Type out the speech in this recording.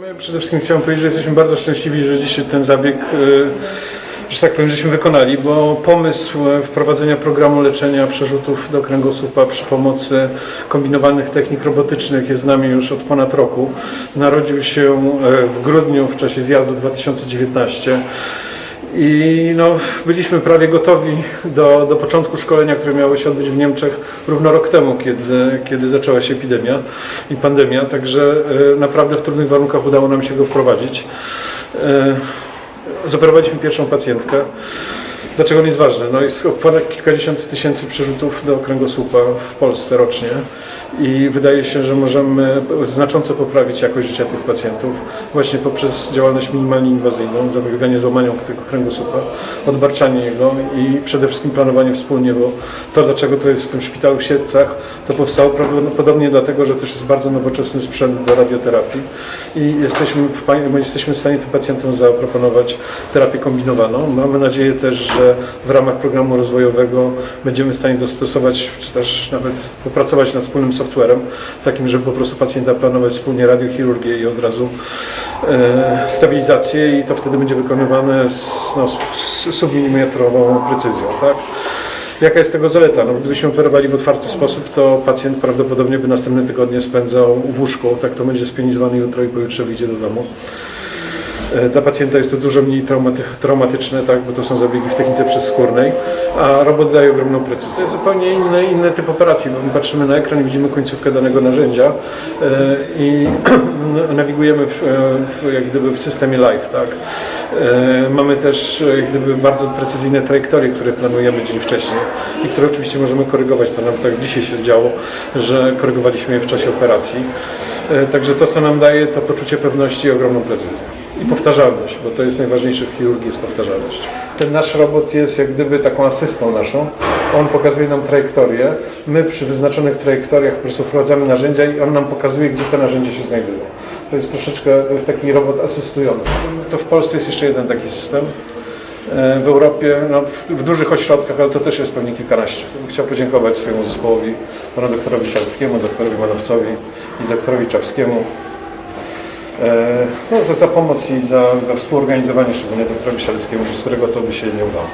My przede wszystkim chciałem powiedzieć, że jesteśmy bardzo szczęśliwi, że dzisiaj ten zabieg, e, że tak powiem, żeśmy wykonali, bo pomysł e, wprowadzenia programu leczenia przerzutów do kręgosłupa przy pomocy kombinowanych technik robotycznych jest z nami już od ponad roku. Narodził się e, w grudniu w czasie zjazdu 2019. I no, byliśmy prawie gotowi do, do początku szkolenia, które miało się odbyć w Niemczech równo rok temu, kiedy, kiedy zaczęła się epidemia i pandemia. Także e, naprawdę w trudnych warunkach udało nam się go wprowadzić. Zoperowaliśmy pierwszą pacjentkę. Dlaczego on jest ważny? No jest ponad kilkadziesiąt tysięcy przerzutów do kręgosłupa w Polsce rocznie i wydaje się, że możemy znacząco poprawić jakość życia tych pacjentów właśnie poprzez działalność minimalnie inwazyjną, zapobieganie złamaniom tego kręgosłupa, odbarczanie jego i przede wszystkim planowanie wspólnie, bo to dlaczego to jest w tym szpitalu w Siedlcach, to powstało prawdopodobnie dlatego, że też jest bardzo nowoczesny sprzęt do radioterapii i jesteśmy, jesteśmy w stanie tym pacjentom zaproponować terapię kombinowaną. Mamy nadzieję też, że w ramach programu rozwojowego będziemy w stanie dostosować, czy też nawet popracować nad wspólnym softwarem, takim, żeby po prostu pacjenta planować wspólnie radiochirurgię i od razu e, stabilizację i to wtedy będzie wykonywane z, no, z, submilimetrową precyzją. Tak? Jaka jest tego zaleta? No, gdybyśmy operowali w otwarty sposób, to pacjent prawdopodobnie by następne tygodnie spędzał w łóżku, tak to będzie spienizowany jutro i pojutrze wyjdzie do domu. E, Dla pacjenta jest to dużo mniej traumaty, traumatyczne, tak, bo to są zabiegi w technice przezskórnej, a robot daje ogromną precyzję. To jest zupełnie inny, inny typ operacji, bo my patrzymy na ekran i widzimy końcówkę danego narzędzia e, i nawigujemy w, w, jak gdyby w systemie live. Tak. E, Mamy też e, jak gdyby bardzo precyzyjne trajektorie, które planujemy dzień wcześniej i które oczywiście możemy korygować. To nam tak dzisiaj się zdziało, że korygowaliśmy je w czasie operacji. E, Także to, co nam daje, to poczucie pewności i ogromną precyzję. I powtarzalność, bo to jest najważniejsze w chirurgii, jest powtarzalność. Ten nasz robot jest jak gdyby taką asystą naszą. On pokazuje nam trajektorię. My przy wyznaczonych trajektoriach po prostu wprowadzamy narzędzia i on nam pokazuje, gdzie te narzędzia się znajdują. To jest troszeczkę, to jest taki robot asystujący. To w Polsce jest jeszcze jeden taki system. E, W Europie, no, w, w dużych ośrodkach, ale to też jest pewnie kilkanaście. Chciałbym podziękować swojemu zespołowi, panu doktorowi Szalskiemu, doktorowi Manowcowi i doktorowi Czapskiemu no, za, za pomoc i za, za współorganizowanie, szczególnie doktorowi Szaleckiemu, bez którego to by się nie udało.